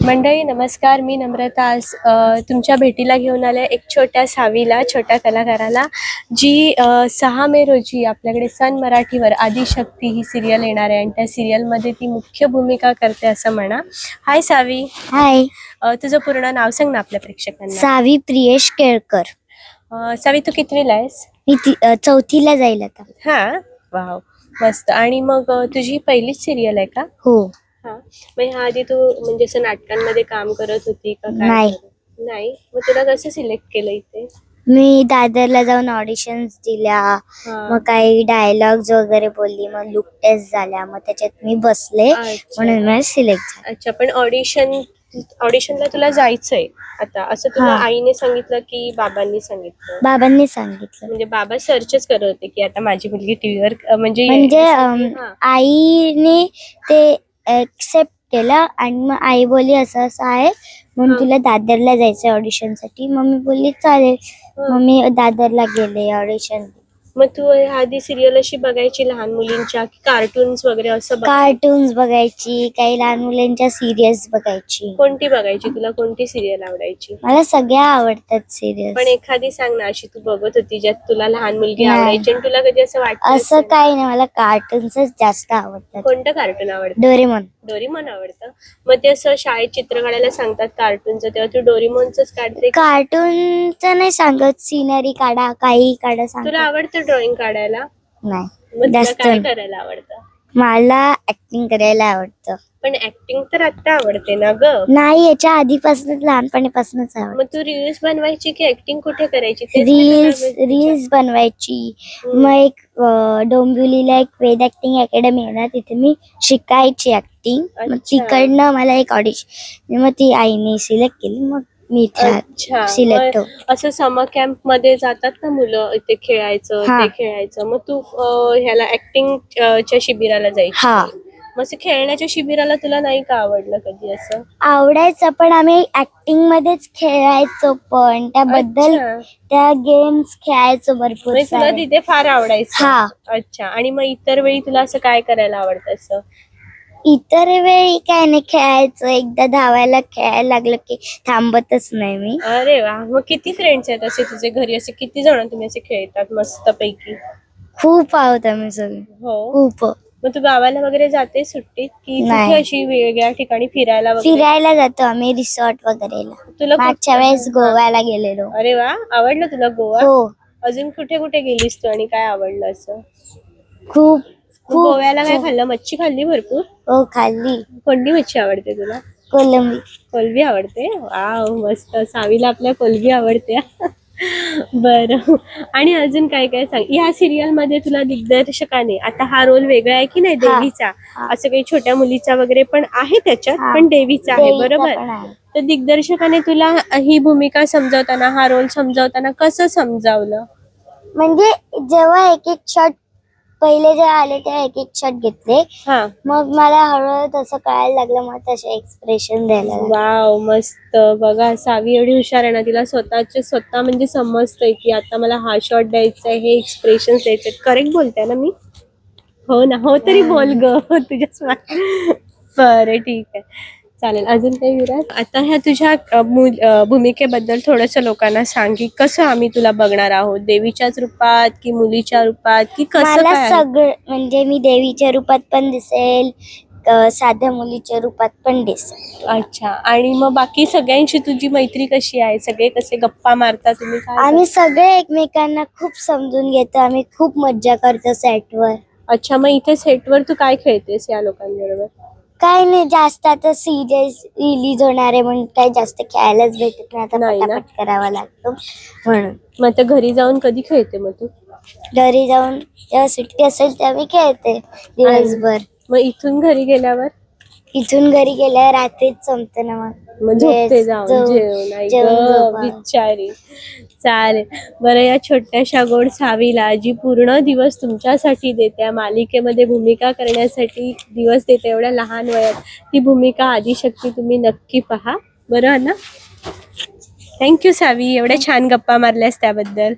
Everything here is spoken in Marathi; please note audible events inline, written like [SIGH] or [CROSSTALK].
मंडळी नमस्कार. मी नम्रता आज तुमच्या भेटीला घेऊन आल्या एक छोट्या सावीला छोट्या कलाकाराला जी सहा मे रोजी आपल्याकडे सन मराठीवर आदिशक्ती ही सिरियल येणार आहे. आणि त्या सिरियलमध्ये ती मुख्य भूमिका करते असं म्हणा. हाय सावी. हाय अ, तुझं पूर्ण नाव सांग ना आपल्या प्रेक्षकांना. सावी प्रियेश केळकर. अ, सावी तू कितवीला आहेस? मी ती अ, चौथीला जाईल आता. हा? वाव. मस्त. आणि मग अ, तुझी पहिलीच सिरियल आहे का? हा. मग ह्या आधी तू म्हणजे असं नाटकांमध्ये काम करत होती का काय नाही. नाही? मग तुला कसं सिलेक्ट केलं इथे? मी दादरला जाऊन ऑडिशन्स दिल्या. हा. मग काही डायलॉग्स वगैरे बोलली. मग लुक टेस्ट झाल्या. मग त्याच्यात मी बसले. अच्छा. म्हणून मला सिलेक्ट झालं. अच्छा पण ऑडिशन ऑडिशनला तुला जायचंय आता. असं तुला हा. आईने सांगितलं की बाबांनी सांगितलं? बाबांनी सांगितलं. म्हणजे बाबा सर्चच करत होते की आता माझी मुलगी टीव्हीवर म्हणजे म्हणजे अम, हा. आईने ते एक्सेप्ट केलं आणि मग आई बोलली असं असं आहे म्हणून. तुला दादरला जायचंय ऑडिशनसाठी मग मी बोलली चालेल. मग मी दादरला गेले ऑडिशन मग तू आधी सिरियल अशी बघायची लहान मुलींच्या की कार्टून्स वगैरे असं बघ. कार्टून्स बघायची काही लहान मुलांच्या सिरियल्स बघायची. कोणती बघायची? तुला कोणती सिरियल आवडायची? मला सगळ्या आवडतात पण सिरियल्स एखादी सांग ना अशी तू बघत होती ज्यात तुला लहान मुलगी नाही. आवडायची आणि तुला कधी असं वाटतं असं असेल? काही नाही मला कार्टून्सच जास्त आवडतात. कोणतं कार्टून आवडतं? डोरेमॉन डोरीमॉन आवडतं. मग ते असं शाळेत चित्र काढायला सांगतात कार्टूनचं तेव्हा तू डोरीमॉनच काढते? कार्टूनचं नाही सांगत सिनरी काढा काही काढा तुला सांगत आवडतं ड्रॉइंग काढायला? नाही. मग तुला जास्त काय नाही. करायला आवडतं? मला ऍक्टिंग करायला आवडतं. पण ऍक्टिंग तर आता आवडते ना ग? नाही याच्या आधीपासूनच लहानपणीपासूनच आवडत. मग तू रील्स बनवायची की ऍक्टिंग कुठे करायची? तेच मी तुला रील्स रील्स बनवायची. हम्म. मग एक अं, डोंबिवलीला एक वेद ऍक्टिंग अकॅडमी आहे ना तिथे मी शिकायची ऍक्टिंग मग अच्छा. तिकडनं मला एक ऑडिशन मग ती आईने सिलेक्ट केली. मग मी अच्छा. सिलेक्ट असं समर कॅम्पमध्ये जातात ना मुलं ते खेळायचं हा. ते खेळायचं? मग तू अं, ह्याला ऍक्टिंग च्या शिबिराला जायची. हा. मग असं खेळण्याच्या शिबिराला तुला नाही का आवडलं कधी असं? आवडायचं पण आम्ही ऍक्टिंग मध्येच खेळायचो पण. त्याबद्दल अच्छा. त्या गेम्स खेळायचो भरपूर म्हणजे तुला सारे. तिथे फार आवडायचं. हा. अच्छा. आणि मग इतर वेळी तुला असं काय करायला आवडतं असं? इतर वेळी काय नाही खेळायचं. एकदा धावायला खेळायला लागलं की थांबतच नाही मी. अरे वा. मग किती फ्रेंड्स आहेत असे तुझे घरी? असे किती जण तुम्ही असे खेळतात मस्त पैकी खूप आहोत आम्ही सगळे. हो? खूप. मग तू गावाला वगैरे जाते सुट्टीत? की नाही. कुठे अशी वेगळ्या ठिकाणी फिरायला वगैरे? फिरायला जातो आम्ही रिसॉर्ट वगैरेला. तुला कुठं- मागच्या वेळेस गोव्याला गेलेलो. अरे वा. आवडलं तुला गोवा? हो. अजून कुठे कुठे गेलीस तू आणि काय आवडलं असं? खूप गोव्याला काय खाल्लं? मच्छी खाल्ली भरपूर. हो खाल्ली. कोणती मच्छी आवडते तुला? कोलंबी. कोलबी आवडते? वाव मस्त. सावीला आपल्या कोलबी आवडते [LAUGHS] बरं. आणि अजून काय काय सांग? या सिरियलमध्ये तुला दिग्दर्शकाने आता हा रोल वेगळा आहे की नाही? हा. देवीचा? हा. असं काही छोट्या मुलीचा वगैरे पण आहे त्याच्यात? हा. पण देवीचा आहे बरोबर. तर दिग्दर्शकाने तुला ही भूमिका समजावताना हा रोल समजावताना कसं समजावलं? म्हणजे जेव्हा एक एक शॉट पहिले जे आले तेव्हा एक एक शॉट घेतले. हा. मग मला हळूहळू तसं कळायला लागलं मग तसे एक्सप्रेशन द्यायला लागले. वाव मस्त. बघा सावी एवढी हुशार आहे ना तिला स्वतःचे स्वतः म्हणजे समजतंय की आता मला हा शॉट द्यायचा आहे हे एक्सप्रेशन द्यायचे करेक्ट बोलते ना मी? हो ना हो तरी बोल ग [LAUGHS] तुझ्या बरं ठीक आहे. चालेल. अजून काही विराट आता ह्या तुझ्या भूमिकेबद्दल थोडस लोकांना सांग की कसं आम्ही तुला बघणार आहोत? देवीच्याच रूपात की मुलीच्या रूपात? की कसं मला काय? आहे? सगळं म्हणजे मी देवीच्या रूपात पण दिसेल अं, साध्या मुलीच्या रूपात पण दिसेल. अच्छा. आणि मग बाकी सगळ्यांशी तुझी मैत्री कशी आहे? सगळे कसे गप्पा मारता तुम्ही? काय आम्ही सगळे एकमेकांना खूप समजून घेतो. आम्ही खूप मज्जा करतो सेटवर अच्छा. मग इथे सेटवर तू काय खेळतेस या लोकांबरोबर? काय नाही जास्त आता सिरियस रिलीज होणार आहे म्हणून काही जास्त खेळायलाच भेटत नाही. आता नाही ना. पटापट करावा लागतो. म्हणून. मग आता घरी जाऊन कधी खेळते मग तू? घरी जाऊन जेव्हा सुट्टी असेल तेव्हा मी खेळते दिवसभर. मग इथून घरी गेल्यावर? इथून घरी गेल्यावर रात्रीच संपते ना मग. मग झोपते जे- जाऊन जेवण आई गं. बिचारी. चालेल. बरं या छोट्याशा गोड सावीला जी पूर्ण दिवस तुमच्यासाठी देते या मालिकेमध्ये भूमिका करण्यासाठी दिवस देते एवढ्या लहान वयात ती भूमिका आदिशक्ती तुम्ही नक्की पहा. बरं ना थँक्यू सावी. एवढ्या छान गप्पा मारल्यास त्याबद्दल.